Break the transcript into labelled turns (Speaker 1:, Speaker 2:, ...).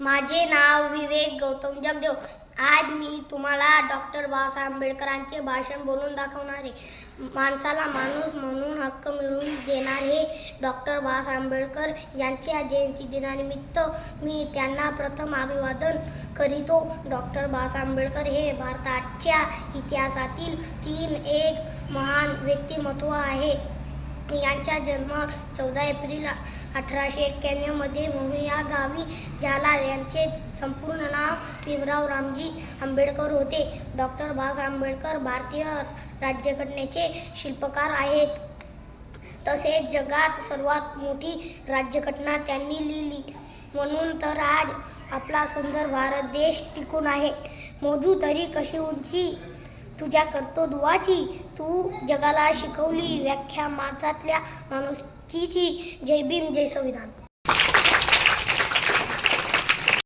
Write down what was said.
Speaker 1: माझे नाव विवेक गौतम जगदेव. आज मी तुम्हाला डॉक्टर बाबासाहेब आंबेडकरांचे भाषण बोलून दाखवणार आहे. माणसाला माणूस म्हणून हक्क मिळवून देणारे डॉक्टर बाबासाहेब आंबेडकर यांच्या जयंती दिनानिमित्त मी त्यांना प्रथम अभिवादन करीतो. डॉक्टर बाबासाहेब आंबेडकर हे भारताच्या इतिहासातील तीन एक महान व्यक्तिमत्व आहे. यांचा जन्म चौदा एप्रिल अठराशे एक्क्याण्णवमध्ये मोहे या गावी झाला. यांचे संपूर्ण नाव भीमराव रामजी आंबेडकर होते. डॉक्टर बाबासाहेब आंबेडकर भारतीय राज्यघटनेचे शिल्पकार आहेत. तसेच जगात सर्वात मोठी राज्यघटना त्यांनी लिहिली. म्हणून तर आज आपला सुंदर भारत देश टिकून आहे. मोजू तरी कशी उंची तुझ्या करतो दुवाची तू जगाला शिकवली. व्याख्या माणसातल्या माणुसकीची. जय भीम जय संविधान.